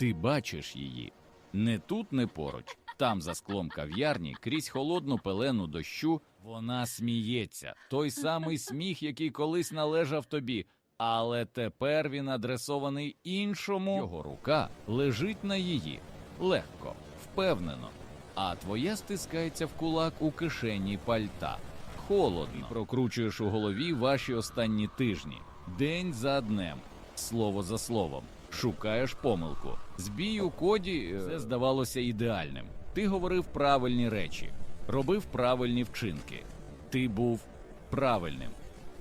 Ти бачиш її. Не тут, не поруч. Там, за склом кав'ярні, крізь холодну пелену дощу, вона сміється. Той самий сміх, який колись належав тобі. Але тепер він адресований іншому. Його рука лежить на її легко, впевнено. А твоя стискається в кулак у кишені пальта. Холодно. Прокручуєш у голові ваші останні тижні, день за днем, слово за словом. Шукаєш помилку. Збій у коді е, все здавалося ідеальним. Ти говорив правильні речі, робив правильні вчинки. Ти був правильним.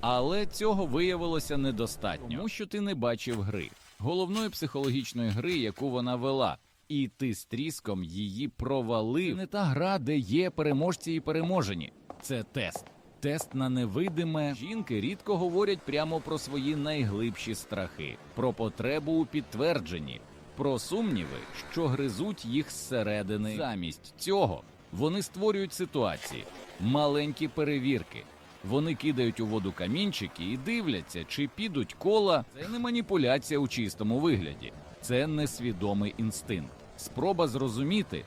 Але цього виявилося недостатньо, тому що ти не бачив гри, головної психологічної гри, яку вона вела, і ти з тріском її провалив. Це не та гра, де є переможці і переможені. Це тест. Тест на невидиме жінки рідко говорять прямо про свої найглибші страхи, про потребу у підтвердженні, про сумніви, що гризуть їх зсередини. Замість цього вони створюють ситуації, маленькі перевірки. Вони кидають у воду камінчики і дивляться, чи підуть кола. Це не маніпуляція у чистому вигляді, це несвідомий інстинкт. Спроба зрозуміти,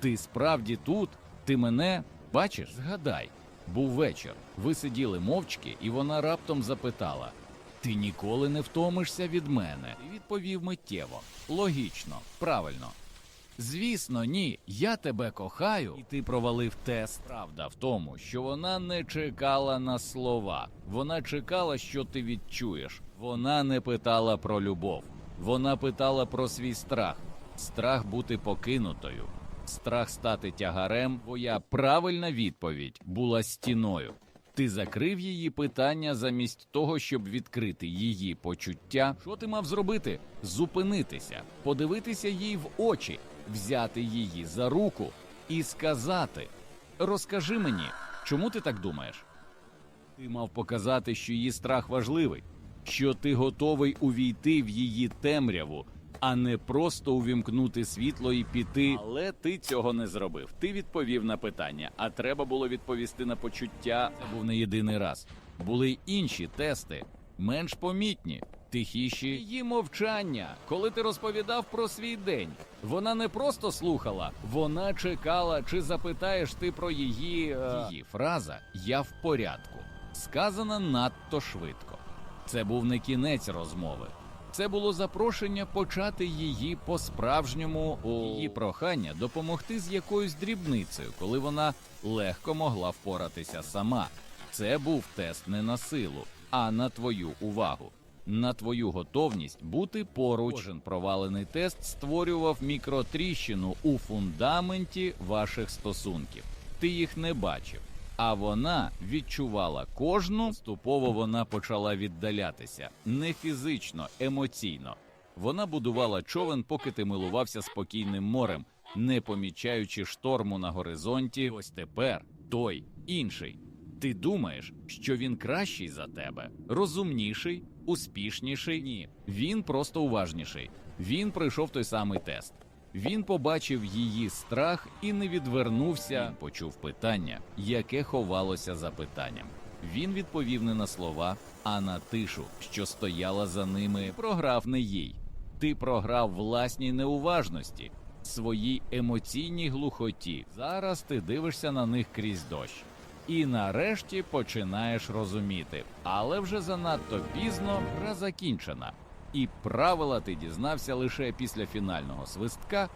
ти справді тут, ти мене бачиш? Згадай, був вечір. Ви сиділи мовчки, і вона раптом запитала: Ти ніколи не втомишся від мене? Ти відповів миттєво, логічно, правильно. Звісно, ні, я тебе кохаю, і ти провалив тест. Правда в тому, що вона не чекала на слова. Вона чекала, що ти відчуєш. Вона не питала про любов. Вона питала про свій страх, страх бути покинутою, страх стати тягарем. Твоя правильна відповідь була стіною. Ти закрив її питання замість того, щоб відкрити її почуття. Що ти мав зробити? Зупинитися, подивитися їй в очі, взяти її за руку і сказати: Розкажи мені, чому ти так думаєш? Ти мав показати, що її страх важливий, що ти готовий увійти в її темряву, а не просто увімкнути світло і піти. Але ти цього не зробив. Ти відповів на питання, а треба було відповісти на почуття. Це був не єдиний раз. Були й інші тести, менш помітні. Тихіші її мовчання, коли ти розповідав про свій день. Вона не просто слухала, вона чекала, чи запитаєш ти про її е... її фраза Я в порядку, сказана надто швидко. Це був не кінець розмови. Це було запрошення почати її по-справжньому у її прохання допомогти з якоюсь дрібницею, коли вона легко могла впоратися сама. Це був тест не на силу, а на твою увагу, на твою готовність бути поруч. Кожен провалений тест створював мікротріщину у фундаменті ваших стосунків. Ти їх не бачив. А вона відчувала кожну, поступово вона почала віддалятися не фізично, емоційно. Вона будувала човен, поки ти милувався спокійним морем, не помічаючи шторму на горизонті. Ось тепер той інший. Ти думаєш, що він кращий за тебе, розумніший, успішніший? Ні, він просто уважніший. Він пройшов той самий тест. Він побачив її страх і не відвернувся. Він почув питання, яке ховалося за питанням. Він відповів не на слова, а на тишу, що стояла за ними. Програв не їй. Ти програв власній неуважності, своїй емоційній глухоті. Зараз ти дивишся на них крізь дощ. І нарешті починаєш розуміти, але вже занадто пізно гра закінчена. І правила ти дізнався лише після фінального свистка,